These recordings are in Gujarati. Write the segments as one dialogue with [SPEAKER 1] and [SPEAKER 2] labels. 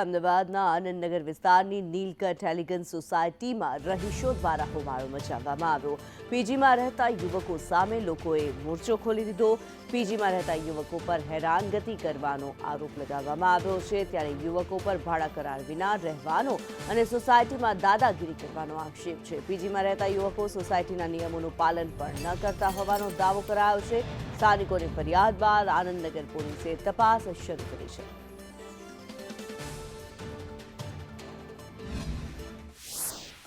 [SPEAKER 1] અમદાવાદના આનંદનગર વિસ્તારની નીલકંઠ એલિગન્સ સોસાયટીમાં રહીશો દ્વારા હોબાળો મચાવવામાં આવ્યો. પીજીમાં રહેતા યુવકો સામે લોકોએ મોરચો ખોલી દીધો. પીજીમાં રહેતા યુવકો પર હેરાનગતિ કરવાનો આરોપ લગાવવામાં આવ્યો છે. ત્યારે યુવકો પર ભાડા કરાર વિના રહેવાનો અને સોસાયટીમાં દાદાગીરી કરવાનો આક્ષેપ છે. પીજીમાં રહેતા યુવકો સોસાયટીના નિયમોનું પાલન પણ ન કરતા હોવાનો દાવો કરાયો છે. સ્થાનિકોની ફરિયાદ બાદ આનંદનગર પોલીસે તપાસ શરૂ કરી છે.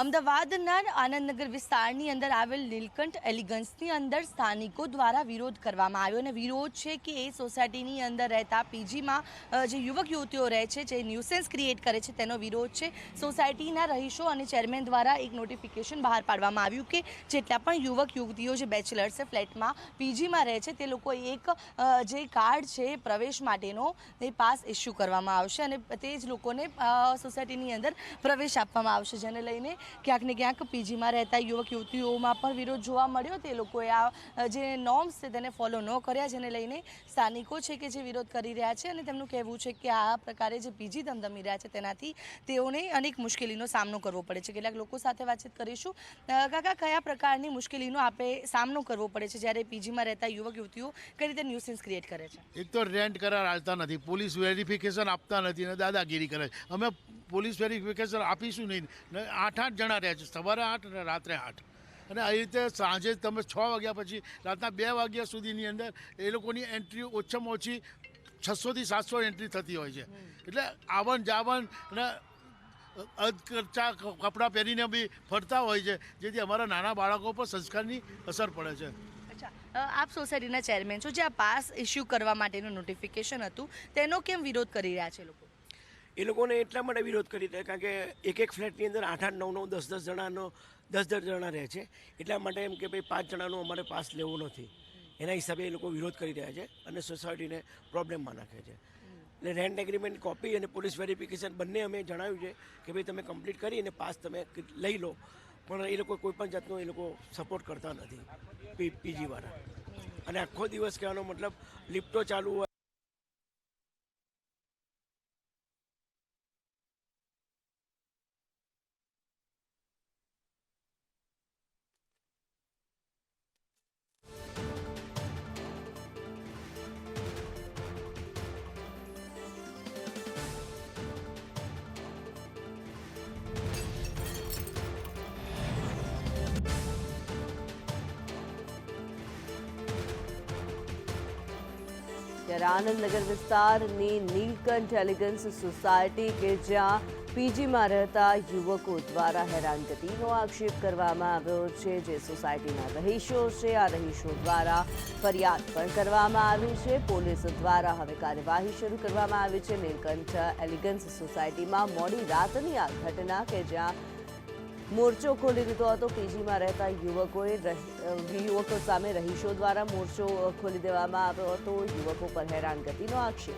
[SPEAKER 2] અમદાવાદના આનંદનગર વિસ્તારની અંદર આવેલ નીલકંઠ એલિગન્સની અંદર સ્થાનિકો દ્વારા વિરોધ કરવામાં આવ્યો અને વિરોધ છે કે એ સોસાયટીની અંદર રહેતા પીજીમાં જે યુવક યુવતીઓ રહે છે, જે ન્યુસેન્સ ક્રિએટ કરે છે, તેનો વિરોધ છે. સોસાયટીના રહીશો અને ચેરમેન દ્વારા એક નોટિફિકેશન બહાર પાડવામાં આવ્યું કે જેટલા પણ યુવક યુવતીઓ, જે બેચલર છે, ફ્લેટમાં પીજીમાં રહે છે, તે લોકો એક જે કાર્ડ છે પ્રવેશ માટેનો એ પાસ ઇસ્યુ કરવામાં આવશે અને તે જ લોકોને સોસાયટીની અંદર પ્રવેશ આપવામાં આવશે, જેને લઈને ક્યાંક ને ક્યાંક પીજીમાં રહેતા યુવક યુવતીઓમાં પણ વિરોધ જોવા મળ્યો તે લોકોએ આ જે નોર્મ્સ છે તેને ફોલો ન કર્યા જેને લઈને સ્થાનિકો છે કે જે વિરોધ કરી રહ્યા છે અને તેમનું કહેવું છે કે આ પ્રકારે જે પીજી ધમધમી રહ્યા છે તેનાથી તેઓને અનેક મુશ્કેલીનો સામનો કરવો પડે છે. કેટલાક લોકો સાથે વાતચીત કરીશું. કાકા, કયા પ્રકારની મુશ્કેલીનો આપે સામનો કરવો પડે છે જ્યારે પીજીમાં રહેતા યુવક યુવતીઓ કઈ રીતે ન્યુસન્સ ક્રિએટ કરે છે?
[SPEAKER 3] એક તો રેન્ટ કરાર આવતા નથી, પોલીસ વેરિફિકેશન આપતા નથી અને દાદાગીરી કરે છે. અમે પોલીસ વેરિફિકેશન આપીશું નહીં. આઠ આઠ જણા રહે છે. સવારે આઠ અને રાત્રે આઠ. અને આવી રીતે સાંજે તમે છ વાગ્યા પછી, રાતના બે વાગ્યા સુધીની અંદર એ લોકોની એન્ટ્રી ઓછામાં ઓછી છસોથી સાતસો એન્ટ્રી થતી હોય છે. એટલે આવન જાવન અને અધ ખર્ચા કપડાં પહેરીને બી ફરતા હોય છે, જેથી અમારા નાના બાળકો પર સંસ્કારની અસર પડે છે.
[SPEAKER 2] આપ સોસાયટીના ચેરમેન છો જે આ પાસ ઇસ્યુ કરવા માટેનું નોટિફિકેશન હતું, તેનો કેમ વિરોધ કરી રહ્યા છે લોકો?
[SPEAKER 4] એ લોકોને એટલા માટે વિરોધ કરી દે, કારણ કે એક એક ફ્લેટની અંદર આઠ આઠ નવ નવ દસ દસ જણાનો, દસ દસ જણા રહે છે. એટલા માટે એમ કે ભાઈ પાંચ જણાનો અમારે પાસ લેવો નથી. એના હિસાબે એ લોકો વિરોધ કરી રહ્યા છે અને સોસાયટીને પ્રોબ્લેમમાં નાખે છે. એટલે રેન્ટ એગ્રીમેન્ટ કોપી અને પોલીસ વેરિફિકેશન બંને અમે જણાવ્યું છે કે ભાઈ તમે કમ્પ્લીટ કરી અને પાસ તમે લઈ લો. પણ એ લોકો કોઈ પણ જાતનો એ લોકો સપોર્ટ કરતા નથી પીજીવાળા અને આખો દિવસ કહેવાનો મતલબ, લિફ્ટો ચાલુ હોય
[SPEAKER 1] ત્યારે આનંદનગર વિસ્તારની નીલકંઠ એલિગન્સ સોસાયટી કે જ્યાં પીજીમાં રહેતા યુવકો દ્વારા હેરાનગતિનો આક્ષેપ કરવામાં આવ્યો છે. જે સોસાયટીના રહીશો છે, આ રહીશો દ્વારા ફરિયાદ પણ કરવામાં આવી છે. પોલીસ દ્વારા હવે કાર્યવાહી શરૂ કરવામાં આવી છે. નીલકંઠ એલિગન્સ સોસાયટીમાં મોડી રાતની આ ઘટના કે જ્યાં મોરચો ખોલી દીધો હતો. પીજીમાં રહેતા યુવકોએ યુવકો સામે રહીશો દ્વારા મોરચો ખોલી દેવામાં આવ્યો હતો. યુવકો પર હેરાનગતિનો આક્ષેપ.